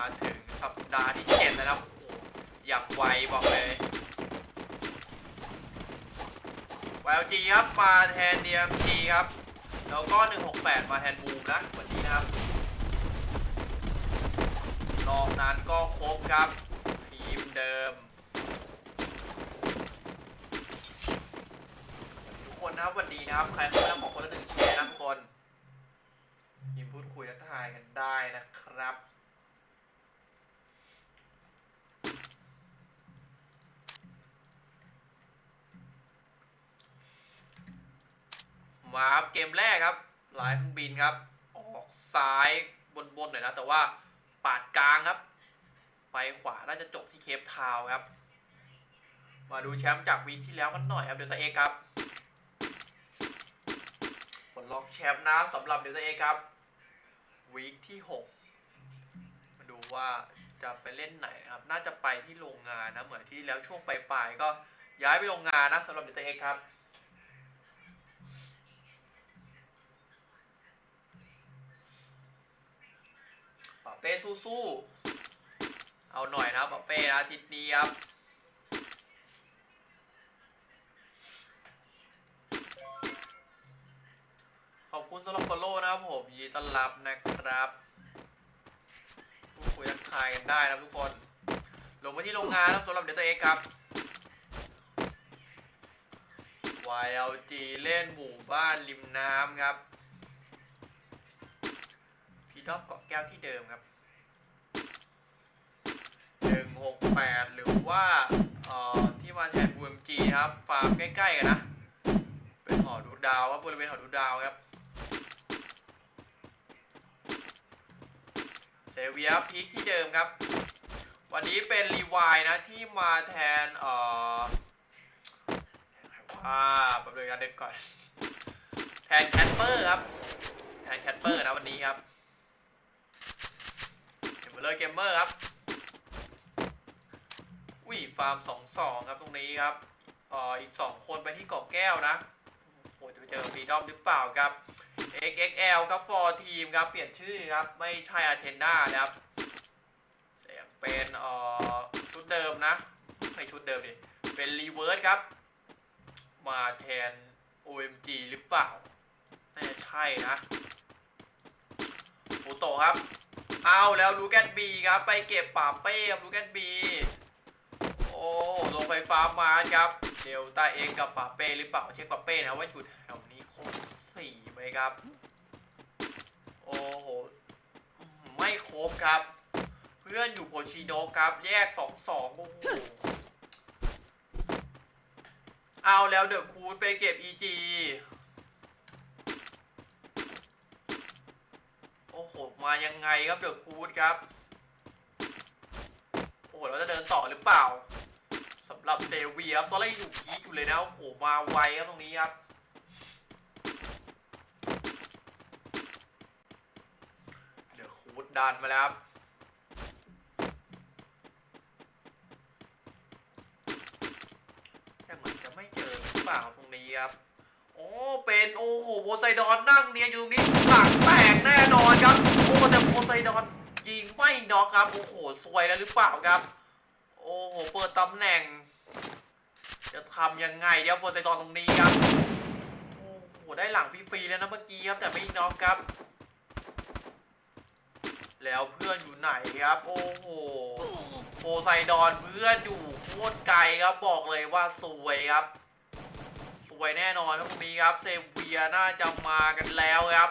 าถึงสัปดาห์ที่เจ็ดแล้วนะครับอย่างไวบอกเลย YLG ครับมาแทน DMG ครับ แล้วก็ 168 มาแทนบูมนะวันนี้นะครับนอกนั้นก็ครบครับทีมเดิม ทุกคนนะครับวันนี้นะครับใครเข้ามาแล้วขอคนละหนึ่งแชร์นะทุกคนพิมพ์พูดคุยและทายกันได้นะครับ มาครับเกมแรกครับ หลายเครื่องบินครับ ออกซ้ายบนๆหน่อยนะ แต่ว่าปาดกลางครับ ไปขวาน่าจะจบที่เคปทาวครับ มาดูแชมป์จากวีคที่แล้วกันหน่อยครับเดลต้าเอครับผลล็อกแชมป์นะสำหรับเดลต้าเอครับวีคที่ 6 มาดูว่าจะไปเล่นไหนนะครับ น่าจะไปที่โรงงานนะ เหมือนที่แล้วช่วงปลายๆก็ย้ายไปโรงงานนะสำหรับเดลต้าเอครับ เป้สู้ๆ เอาหน่อยนะปาเป้นะอาทิตย์นี้ครับขอบคุณสำหรับ follow นะครับผมยินดีต้อนรับนะครับพูดคุยทักทายกันได้นะทุกคน ลงมาที่โรงงานนะครับสำหรับเดลต้าเอ็กครับ YLG เล่นหมู่บ้านริมน้ำครับ พีทอปเกาะแก้วที่เดิมครับ168หกแปดหรือว่าเอ่อที่มาแทน BMG ครับฟาร์มใกล้ๆกันนะเป็นหอดูดาวครับบริเวณหอดูดาวครับเซเวียพีคที่เดิมครับ วันนี้เป็นรีวายนะที่มาแทนเอ่ออ่าแป๊บนึงนะเด็กก่อนแทนแคทเปอร์ครับแทนแคทเปอร์นะวันนี้ครับ เห็นหมดเลยเกมเมอร์ครับอุ้ยฟาร์มสองสองครับตรงนี้ครับเอ่ออีกสองคนไปที่เกาะแก้วนะโอ้โหจะไปเจอฟรีดอมหรือเปล่าครับ XXL ครับ for team ครับ เปลี่ยนชื่อครับ ไม่ใช่อาเทนดานะครับเสียงเป็นเอ่อชุดเดิมนะ ไม่ชุดเดิมดิ เป็นรีเวิร์สครับ มาแทน OMG หรือเปล่า น่าจะใช่นะฟูโตครับ เอาแล้วลูแกนบีครับไปเก็บป่าเป้ครับลูแกนบีโอ้ลงไฟฟ้ามาครับเดลต้าเองกับป่าเป้หรือเปล่าเช็คป่าเป้นะว่าอยู่แถวนี้ครบสี่ไหมครับ โอ้โหไม่ครบครับ เพื่อนอยู่โพชิโนะครับ แยกสองสองโอ้โหเอาแล้วเดอะคูดไปเก็บ EG โอ้โหมายังไงครับเดอะคูดครับ โอ้โห เราจะเดินต่อหรือเปล่าสำหรับเซเวียครับตอนแรกอยู่พีคอยู่เลยนะ โอ้โห มาไวครับตรงนี้ครับ เดอะคูดดันมาแล้วครับแต่เหมือนจะไม่เจอหรือเปล่าตรงนี้ครับ โอ้ เป็น โอ้โหโพไซดอนนั่งเนี่ยอยู่ตรงนี้หลังแตกแน่นอนครับ โอ้แต่โพไซดอนยิงไม่น็อก ครับ โอ้โหสวยแล้วหรือเปล่าครับ โอ้โห เปิดตำแหน่ง จะทำยังไงเดี๋ยวโพไซดอนตรงนี้ครับ โอ้โห ได้หลังฟรีๆแล้วนะเมื่อกี้ครับ แต่ไม่น็อกครับ แล้วเพื่อนอยู่ไหนครับ โอ้โหโพไซดอนเพื่อนอยู่โคตรไกลครับ บอกเลยว่าสวยครับ สวยแน่นอนครับตรงนี้ครับ เซเวียน่าจะมากันแล้วครับ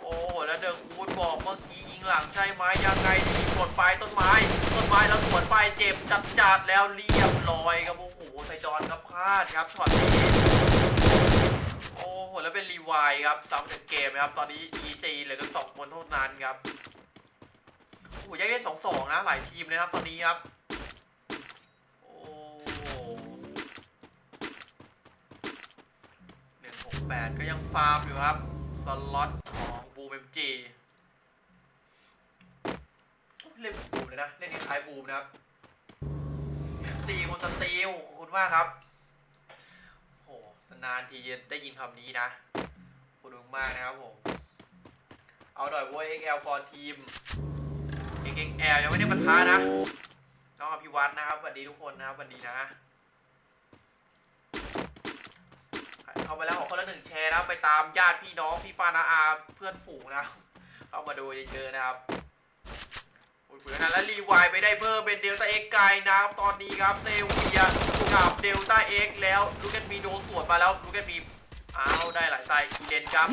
โอ้โหแล้วเดอะคูดบอกเมื่อกี้ งหลังใช่ไหมยังไงดีกดไปต้นไม้ ต้นไม้แล้วสวนไปเจ็บจัดจัดแล้วเรียบร้อยครับโอ้โหไซดอนครับพลาดครับช็อตนี้โอ้โหแล้วเป็นรีไวล์ครับซ้ำจากเกมนะครับตอนนี้ EG เหลือกันสองคนเท่านั้นครับโอ้โหแยกเล่นสองสองนะหลายทีมเลยครับตอนนี้ครับโอ้หนึ่งหกแปดก็ยังฟาร์มอยู่ครับสล็อตของบูมเอ็มจี เล่นบูมเลยนะ เล่นคล้ายบูมนะครับตีคนสตีลขอบคุณมากครับโหนานทีได้ยินคำนี้นะขอบคุณมากนะครับผม เอาหน่อยเว้ย XL for team XXL ยังไม่ได้ปะทะนะ น้องอภิวัตนะครับสวัสดีทุกคนนะครับสวัสดีนะเข้ามาแล้วขอคนละหนึ่งแชร์นะไปตามญาติพี่น้องพี่ป้านาอาเพื่อนฝูงนะเข้ามาดูเยอะๆนะครับ เผื่อนะแล้วรีไวล์ไปได้เพิ่มเป็นเดลต้าเอ็กไกนะครับตอนนี้ครับเซเวียกับเดลต้าเอ็กแล้วลูกแกนมีโดนสวนมาแล้วลูกแกนมีอ้าวได้หลายไซอีเลนครับ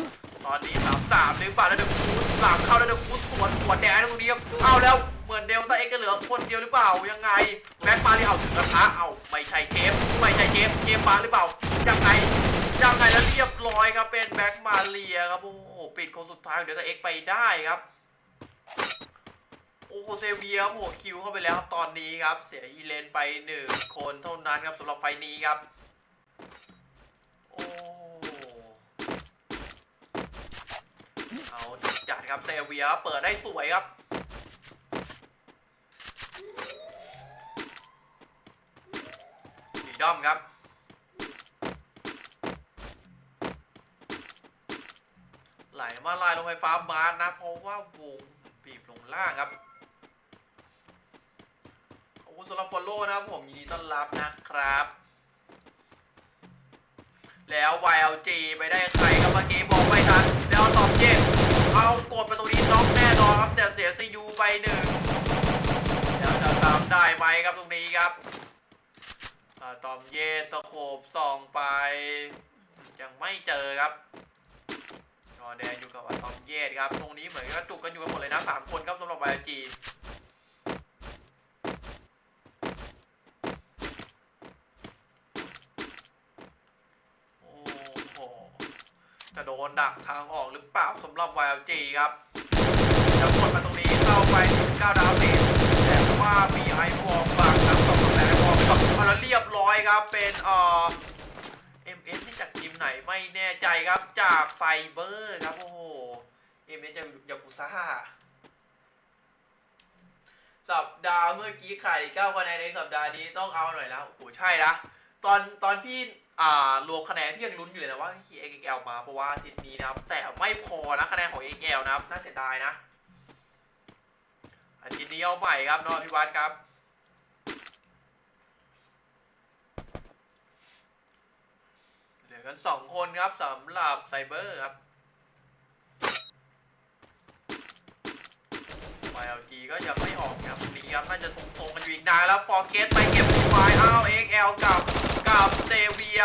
ตอนนี้สามสามหรือเปล่าแล้วเดอะคูสหลังเข้าแล้วเดอะคูสสวนสวแดงตรงนี้ครับเอาแล้วเหมือนเดลต้าเอ็กจะเหลือคนเดียวหรือเปล่ายังไงแบ็คมาที่เอาถึงกระทะเอาไม่ใช่เจฟไม่ใช่เจฟเจฟมาหรือเปล่ายังไงยังไงแล้วเรียบร้อยครับเป็นแบ็กมาเรียครับโอ้โหปิดคนสุดท้ายของเดลต้าเอ็กไปได้ครับ โอ้โหเซเวียครับโอ้โหคิวเข้าไปแล้วครับตอนนี้ครับ เสียอีเลนไปหนึ่งคนเท่านั้นครับสำหรับไฟนี้ครับ โอ้เอาจัดครับเซเวียเปิดได้สวยครับสีดอมครับไหลมาลายลงไฟฟ้ามาร์นะ เพราะว่าวงบีบลงล่างครับ สำหรับฟอลโล่นะครับผมยินดีต้อนรับนะครับ แล้ว YLG ไปได้ใครครับเมื่อกี้บอกไม่ทันแล้วตอบเจ็ดเอากดประตูนี้น็อกแน่นอนครับ แต่เสียซียูไปหนึ่งเดี๋ยวจะตามได้ไหมครับตรงนี้ครับตอมเยสโคบส่องไป ยังไม่เจอครับจอแดนอยู่กับตอมเยสครับ ตรงนี้เหมือนกับจุกกันอยู่กันหมดเลยนะสามคนครับสำหรับ YLG โอ้โห จะโดนดักทางออกหรือเปล่าสำหรับ YLG ครับแล้วกดมาตรงนี้เข้าไป9ดาวเมจแต่ว่ามีไอวอลบังครับสองแต่ไอวอลไปก่อนเอาแล้วเรียบร้อยครับเป็นเอ่อ MS นี่จากทีมไหนไม่แน่ใจครับจากไฟเบอร์ครับโอ้โห MS จากยากุซ่าสัปดาห์เมื่อกี้ขาดอีก9คะแนนในสัปดาห์นี้ต้องเอาหน่อยแล้วโอ้โหใช่นะตอนตอนพี่ อ่ารวมคะแนนที่ยังลุ้นอยู่เลยนะว่าที่ XXL มาเพราะว่าอาทิตย์นี้นะครับ แต่ไม่พอนะคะแนนของ XXL นะครับ น่าเสียดายนะ อาทิตย์นี้เอาใหม่ครับน้องพิวัตรครับ เหลือกันสองคนครับสำหรับไซเบอร์ครับ YLG ก็ยังไม่ออกครับนี้ครับ น่าจะทรงๆกันอยู่อีกนานแล้วฟอร์เกตไปเก็บรีไวอ้าว XL กับ กับเซเวีย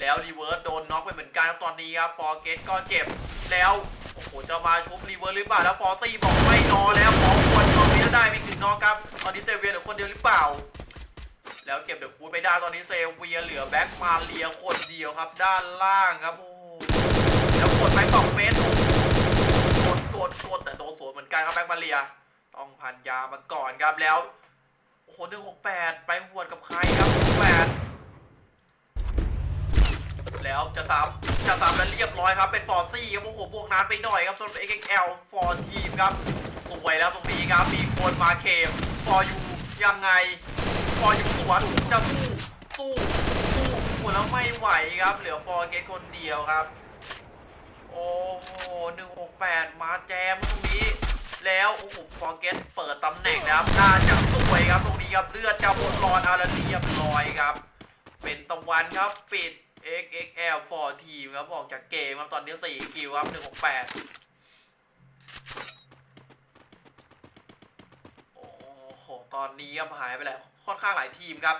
แล้วรีเวิร์สโดนน็อกไปเหมือนกันครับตอนนี้ครับฟอร์เกตก็เจ็บแล้วโอ้โหจะมาชุบรีเวิร์สหรือเปล่าแล้วฟอร์ซี่บอกไม่นอแล้วขอควรนอนไม่ได้ไม่ถึงนอนครับตอนนี้เซเวียเหลือคนเดียวหรือเปล่า แล้วเก็บเดอะคูดไปได้ตอนนี้เซเวียเหลือแบ็กมาเลียคนเดียวครับ ด้านล่างครับโอ้โหแล้วกดไปสองเมตรกดกดกดแต่โดนสวนเหมือนกันครับแบ็กมาเลียต้องพันยามาก่อนครับแล้วโอ้โหหนึ่งหกแปดไปหวดกับใครครับแปด แล้วจะซ้ำจะซ้ำแล้วเรียบร้อยครับ เป็นฟอร์ซี่ครับโอ้โหบวกนานไปหน่อยครับสำหรับ XXL ฟอร์ทีมครับสวยแล้วตรงนี้ครับมีคนมาเคมฟอร์ยูยังไงฟอร์ยูสวนจะสู้สู้สู้หมดแล้วไม่ไหวครับ เหลือฟอร์เกตคนเดียวครับ โอ้โหหนึ่งหกแปดมาแจมตรงนี้แล้วโอ้โหฟอร์เกตเปิดตำแหน่งนะครับน่าจะสวยครับตรงนี้ครับเลือดจะหมดรอนอาราเรียบร้อยครับ เป็นตะวันครับปิด XXL 4 ทีมครับ ออกจากเกมครับ ตอนนี้4คิวครับ 168 โอ้โห ตอนนี้ครับหายไปแล้วค่อนข้างหลายทีมครับ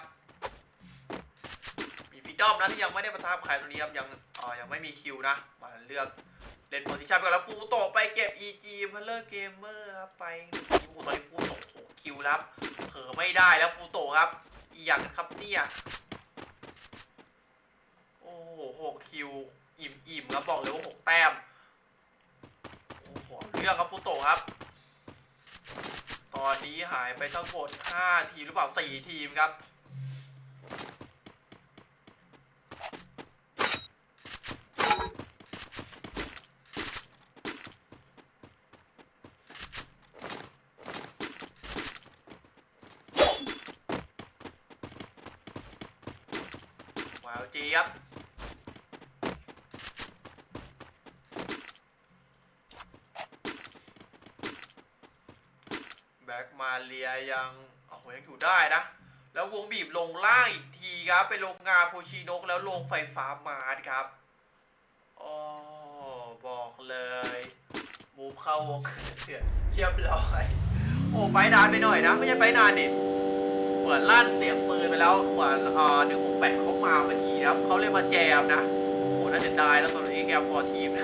มีฟีดอมนะที่ยังไม่ได้ประทับใครตรงนี้ครับ ยังอ่อยังไม่มีคิวนะ มาเลือกเล่นโพซิชั่นไปก่อนแล้วฟูโตไปเก็บ EG พัลเลอร์เกมเมอร์ครับ ไปโอ้โตอนนี้ฟูโตหกคิวครับ เผลอไม่ได้แล้วฟูโตครับ อีกอย่างครับเนี่ย โอ้โหหก คิว อิ่มอิ่มครับบอกเลยว่าหกแต้ม โอ้โห เรื่องครับฟูโตครับ ตอนนี้หายไปทั้งหมด5ทีมหรือเปล่า 4 ทีมครับ ว้าวจีครับ แบบ็กมาเรียยังโอ้โหยังอยู่ได้นะ แล้ววงบีบลงล่างอีกทีครับ ไปลงงานโพชินกแล้วลงไฟฟ้ามาดครับอ๋อบอกเลยมูฟเข้าวงเสือเรียบร้อย โอ้ไฟนานไปหน่อยนะ ไม่ใช่ไฟนานดิเหมือนลั่นเสียงปืนไปแล้วเหมือนอ่อหนึ่งหกแปดเขามาพอดีครับเขาเลยมาแจมนะโอ้น่าจะได้แล้วตัวเองแกฟอร์ทีมนะ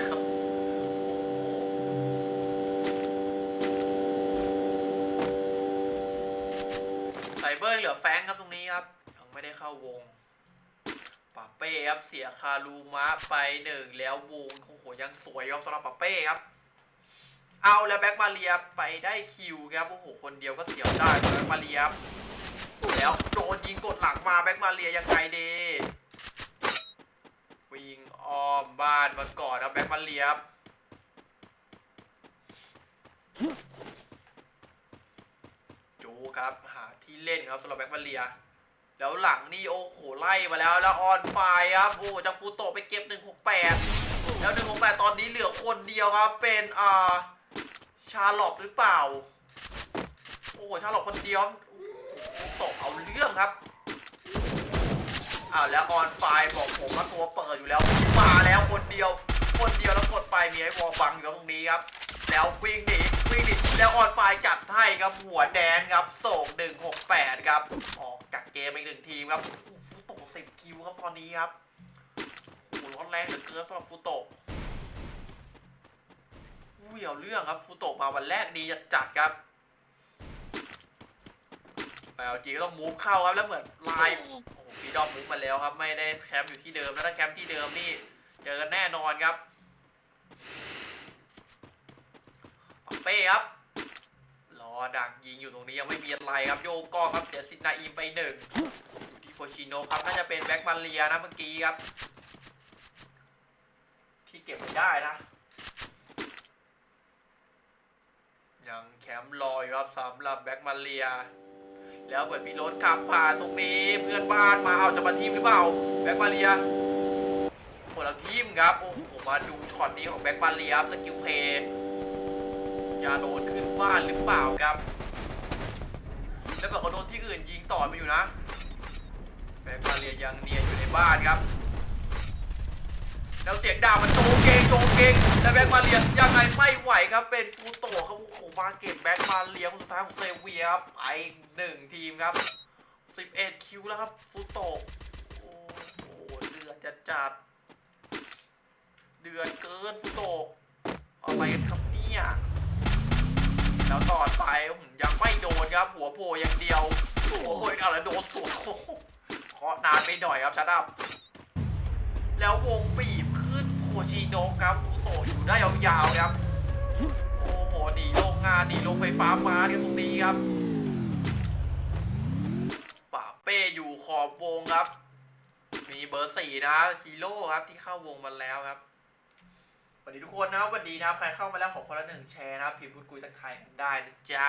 นี้ครับ ยังไม่ได้เข้าวงปาเป้ครับเสียคารูมะไปหนึ่งแล้ววงโอ้โหยังสวยครับสำหรับปาเป้ครับ เอาแล้วแบ็กมาเรียไปได้คิวครับโอ้โหคนเดียวก็เสียวได้แบ็กมาเรียครับแล้วโดนยิงกดหลังมาแบ็กมาเรียยังไงดีวิ่งอ้อมบ้านมาก่อนนะแบ็กมาเรียครับจูครับหาที่เล่นครับสำหรับแบ็กมาเรีย แล้วหลังนี่โอ้โหไล่มาแล้วแล้วออนไฟครับโอ้โหจากฟูโตไปเก็บ 168 แล้ว 168 ตอนนี้เหลือคนเดียวครับ เป็นอ่าชาลอตหรือเปล่า โอ้ชาลอตคนเดียวฟูโตะเอาเรื่องครับอ้าวแล้วออนไฟบอกผมว่าตัวเปิดอยู่แล้วมาแล้วคนเดียว คนเดียวแล้วกดไปมีไอ้วอลบังอยู่ตรงนี้ครับ แล้ววิ่งหนี วิ่งหนีแล้วออนไฟจัดให้ครับหัวแดนครับส่ง168 ครับ ออกจากเกมอีกหนึ่งทีมครับโอ้โหฟูโตะสิบคิวครับตอนนี้ครับโอ้โหร้อนแรงเหลือเกินสำหรับฟูโตะอุ้ยเอาเรื่องครับฟูโตะมาวันแรกดีจัดๆครับแอลจีก็ต้องมูฟเข้าครับแล้วเหมือนไลน์โอ้โหฟีดอมมูฟมาแล้วครับ ไม่ได้แคมป์อยู่ที่เดิมแล้วถ้าแคมป์ที่เดิมนี่เจอกันแน่นอนครับ เป้ครับรอดักยิงอยู่ตรงนี้ยังไม่มีอะไรครับโยกก้องครับเสียสินาอีมไปหนึ่งอยู่ที่โคชิโนครับน่าจะเป็นแบ็กมาเรียนะเมื่อกี้ครับ ที่เก็บไม่ได้นะ ยังแคมป์รออยู่ครับสำหรับแบ็กมาเรีย แล้วเหมือนมีรถขับผ่านตรงนี้เพื่อนบ้านมาเอาจะมาทีมหรือเปล่าแบ็กมาเรียคนละทีมครับโอ้โหมาดูช็อตนี้ของแบ็กมาเรียสกิลเพย์ จะโดขึ้นบ้านหรือเปล่าครับ แล้วแบบเขาโดนที่อื่นยิงต่อไปอยู่นะแบกมาเรียยังเนียนอยู่ในบ้านครับ แล้วเสียงด่ามันโจงเกงโจงเกงแล้วแบกมาเรียยังไงไม่ไหวครับ เป็นฟูโตะครับโอ้โหมาเก็บแบกมาเรียคนสุดท้ายของเซเวียครับไปหนึ่งทีมครับ11คิวแล้วครับฟูโตะโอ้โหเดือดจัดจัดเดือดเกินฟูโตะอะไรกันครับเนี่ย แล้วต่อไปผมยังไม่โดนครับ หัวโผล่อย่างเดียวหัวโผล่อะไรโดนสวนโอ้โหเคาะนานไปหน่อยครับชัดอัพแล้ววงบีบขึ้นโคชิโนะครับฟูโตอยู่ได้ยาวๆครับโอ้โหหนีโรงงานหนีโรงไฟฟ้ามาที่ตรงนี้ครับป่าเป้อยู่ขอบวงครับ มีเบอร์สี่นะฮีโร่ครับที่เข้าวงมาแล้วครับ สวัสดีทุกคนนะครับสวัสดีนะครับใครเข้ามาแล้วขอคนละหนึ่งแชร์นะครับพิมพ์พูดคุยทักทายกันได้นะจ๊ะ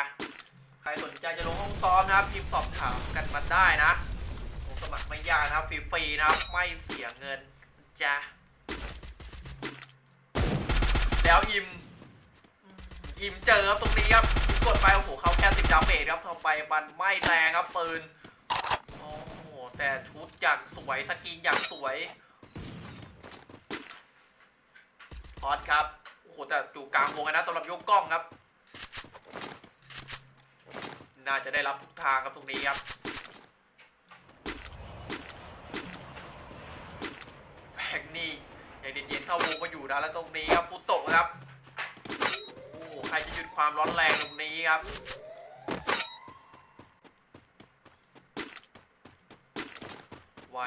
ใครสนใจจะลงห้องซ้อมนะครับพิมพ์สอบถามกันมาได้นะสมัครไม่ยากนะครับฟรีๆนะครับไม่เสียเงินจ๊ะแล้วอิมอิมเจอครับตรงนี้ครับกดไปโอ้โหเขาแค่สิบดาเมจครับทำไปมันไม่แรงครับปืนโอ้โหแต่ชุดอย่างสวยสกินอย่างสวย ออสครับ โอ้โห แต่อยู่กลางวงนะสำหรับยกกล้องครับ น่าจะได้รับทุกทางครับตรงนี้ครับ แฟงนี่อย่างเย็นๆเข้าวงมาอยู่นะแล้วตรงนี้ครับฟุตโตะครับ โอ้โห ใครจะหยุดความร้อนแรงตรงนี้ครับ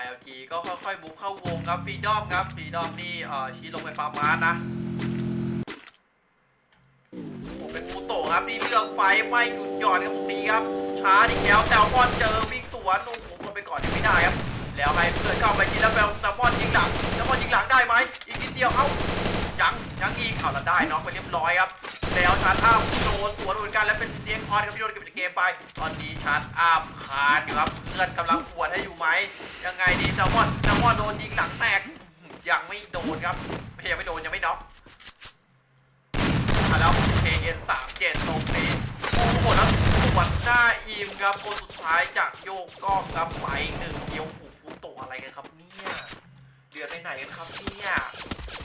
YLG ก็ค่อยๆบุกเข้าวงครับฟรีดอมครับฟรีดอมนี่เอ่อชี้ลงไปฟาร์มาร์นะผมเป็นฟูโตครับนี่เรื่องไฟไม่หยุดหย่อนครับตรงนี้ครับช้าอีกแล้วแซลมอนเจอวิ่งสวนโอ้โหคนไปก่อนยังไม่ได้ครับแล้วให้เพื่อนเข้าไปยิงแล้วแซลมอนยิงหลังแซลมอนยิงหลังได้ไหมอีกนิดเดียวเอ้ายังยังอีกเอาละได้น็อกไปเรียบร้อยครับ แล้วชาร์จอัพโดนสวนเหมือนกันแล้วเป็นเสียงคอนครับพี่โดนเก็บจากเกมไป ตอนนี้ชาร์จอัพคานอยู่ครับเพื่อนกำลังปวดให้อยู่ไหมยังไงดีแซลมอนแซลมอนโดนยิงหลังแตกยังไม่โดนครับไม่ยังไม่โดนยังไม่น็อกอะแล้ว KN 3 7ตรงนี้โอ้โหแล้ววดหน้าอิมครับคนสุดท้ายจากโยกกล้องครับไปหนึ่งเดียวหูฟูโตะอะไรกันครับเนี่ยเดือดไปไหนกันครับเนี่ย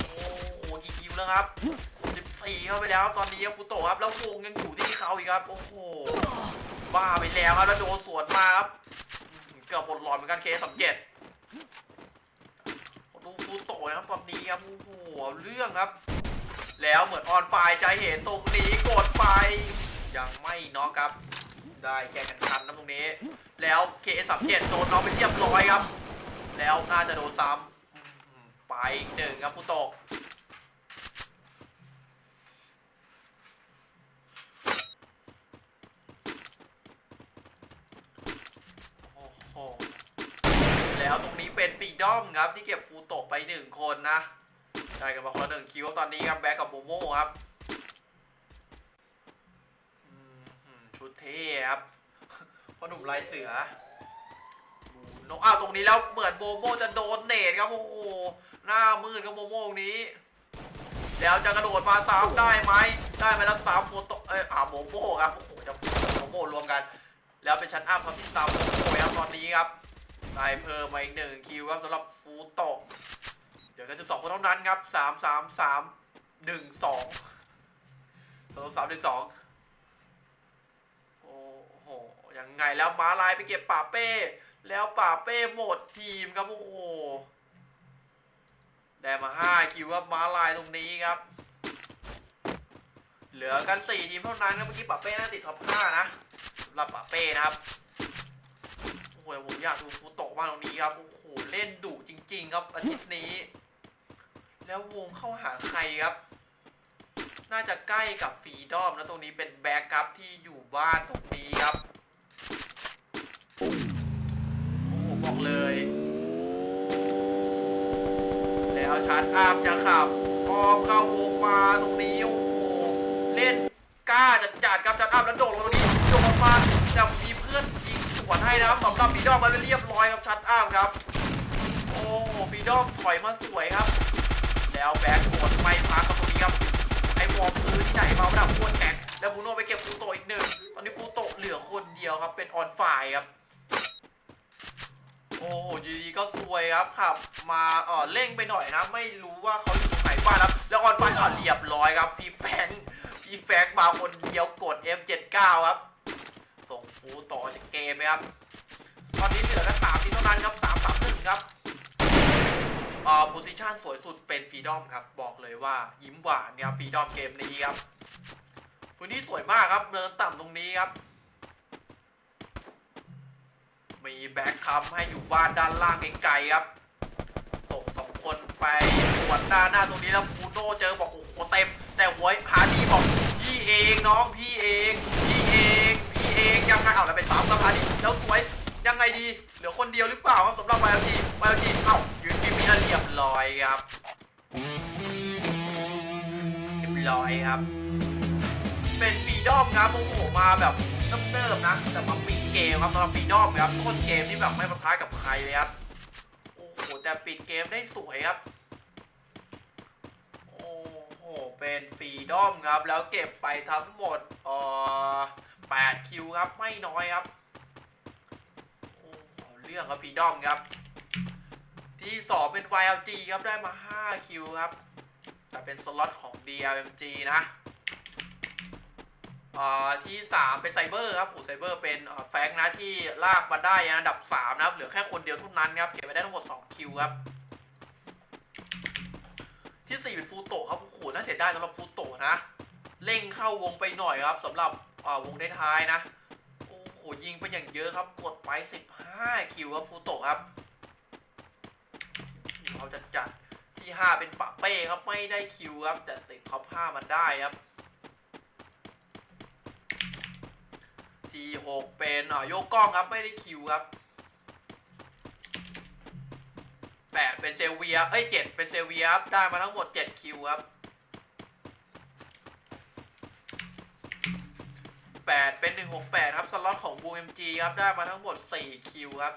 โอ้โหกี่คิวแล้วครับ 14เข้าไปแล้วตอนนี้ครับฟูโตะครับแล้ววงยังอยู่ที่เขาอีกครับโอ้โหบ้าไปแล้วครับแล้วโดนสวนมาครับเกือบหมดหลอดเหมือนกันเคสสามเจ็ดดูฟูโตะนะครับตอนนี้ครับโอ้โหเรื่องครับ แล้วเหมือนออนไฟล์จเห็นตรงนี้กดไป ยังไม่น็อกครับ ได้แค่กันคันนะตรงนี้ แล้วเคสามเจ็ดโดนน็อกไปเรียบร้อยครับ แล้วน่าจะโดนซ้ำไปอีกหนึ่งครับผู้โตะโอ้โหแล้วตรงนี้ เป็นฟรีดอมครับที่เก็บฟูโตะไปหนึ่งคนนะได้กันมาคนหนึ่งคิวตอนนี้ครับแบ็กกับโมโม่ครับชุดเท่ครับพ่อหนุ่มลายเสือโนอ้าวตรงนี้แล้วเหมือนโมโม่จะโดนเนตครับโอ้โหหน้ามืดครับโมโม่ตรงนี้แล้วจะกระโดดมาซ้ำได้ไหมได้ไหมแล้วซ้ำโฟโตเอ้ยอ่าโมโม่ครับโอ้โหจะโมโม่รวมกัน แล้วเป็นชั้นอัพครับที่ซ้ำโมโม่ครับตอนนี้ครับ ได้เพิ่มมาอีกหนึ่งคิวครับสำหรับฟูโตะเดี๋ยวกันสิบสองคนเท่านั้นครับสามสามสามหนึ่งสองสองสามหนึ่งสองโอ้โหยังไงแล้วม้าลายไปเก็บป่าเป้ แล้วป่าเป้หมดทีมครับโอ้โหได้มาห้าคิวครับม้าลายตรงนี้ครับ เหลือกันสี่ทีมเท่านั้นครับเมื่อกี้ป่าเป้น่าติดท็อปห้านะสำหรับป่าเป้นะครับ โอ้โหผมอยากดูฟูโตะมากตรงนี้ครับ โอ้โห เล่นดุจริง ๆ ครับอาทิตย์นี้ แล้ววงเข้าหาใครครับ น่าจะใกล้กับฟีดอมแล้วตรงนี้เป็นแบ็กครับที่อยู่บ้านตรงนี้ครับ โอ้โหบอกเลย แล้วชาร์จอาร์มจะขับออมเข้าวงมาตรงนี้ โอ้โห เล่นกล้าจัดจัดครับชาร์จอาร์มแล้วโดดลงตรงนี้โดดมาแต่มีเพื่อนยิงส วนให้นะครับสำหรับฟีดอมมาเรียบร้อยครับชาร์จอามครับ โอ้โหฟรีดอมถอยมาสวยครับ แล้วแบ็กกดไม่พักกับตรงนี้ครับไอ้วอร์มซื้อที่ไหนมาระดับโคตรแข็งแล้วบูโน่ไปเก็บฟูโตอีกหนึ่งตอนนี้ฟูโตเหลือคนเดียวครับเป็นออนไฟร์ครับโอ้โหอยู่ดีก็ซวยครับขับ มาเออเร่งไปหน่อยนะ ไม่รู้ว่าเขาอยู่ตรงไหนบ้างครับ แล้วออนไฟร์อะเรียบร้อยครับ พี่แฟงพี่แฟงมาคนเดียวกด F79 ครับ ส่งฟูต่อจากเกมไหมครับตอนนี้เหลือแค่สามทีเท่านั้นครับสามสามหนึ่งครับเอ่อโพซิชันสวยสุดเป็นฟรีดอมครับ บอกเลยว่ายิ้มหวานเนี่ยฟรีดอมเกมนี้ครับพื้นที่สวยมากครับเดินต่ำตรงนี้ครับ มีแบ็คคัมให้อยู่บ้านด้านล่างไกลๆครับ ส่งสองคนไปหวดด้านหน้าตรงนี้แล้วบูโน่เจอบอกโอ้โหเต็ม แต่หัวฮาร์ดี้บอกพี่เองน้องพี่เองพี่เอง องยังไงเอาแล้วไปสามกับฮาร์ดี้แล้วสวยยังไงดีเหลือคนเดียวหรือเปล่าครับสำหรับ YLG YLG เอ้ายืนกินมินาเรียบร้อยครับเรียบร้อยครับ เป็นฟีดอมครับโอ้โหมาแบบเริ่มๆนะแต่มาปิดเกมครับสำหรับฟีดอมครับต้นเกมที่แบบไม่ประทะกับใครเลยครับโอ้โหแต่ปิดเกมได้สวยครับโอ้โหเป็นฟีดอมครับ แล้วเก็บไปทั้งหมดเอ่อ 8 คิวครับไม่น้อยครับโอ้เรื่องครับฟีดอมครับ ที่ 2 เป็น YLG ครับได้มา 5 คิวครับ แต่เป็นสล็อตของ DLMG นะอ่าที่ 3 เป็นไซเบอร์ครับผู้ไซเบอร์เป็นแฟงนะที่ลากมาได้อันดับ 3 นะครับ เหลือแค่คนเดียวเท่านั้นครับเก็บไปได้ทั้งหมด 2 คิวครับ ที่ 4 เป็นฟูโตะครับโอ้โหน่าเสียดายสำหรับฟูโตะนะ เร่งเข้าวงไปหน่อยครับสำหรับ อ่าวงได้ท้ายนะ โอ้โหยิงไปอย่างเยอะครับ กดไป 15 คิวครับฟูโตะครับเขาจะจัดที่ 5 เป็นปะเป้ครับไม่ได้คิวครับ แต่ติดท็อป5มันได้ครับ ที่ 6 เป็นอ่าโยกกล้องครับไม่ได้คิวครับ 8 เป็นเซลเวียเอ้ย 7 เป็นเซลเวียครับได้มาทั้งหมด 7 คิวครับ 8 เป็น 168 ครับ สล็อตของ BMG ครับ ได้มาทั้งหมด 4 คิวครับ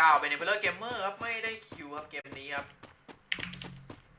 9 เป็นเอเวอร์เกมเมอร์ครับ ไม่ได้คิวครับ เกมนี้ครับ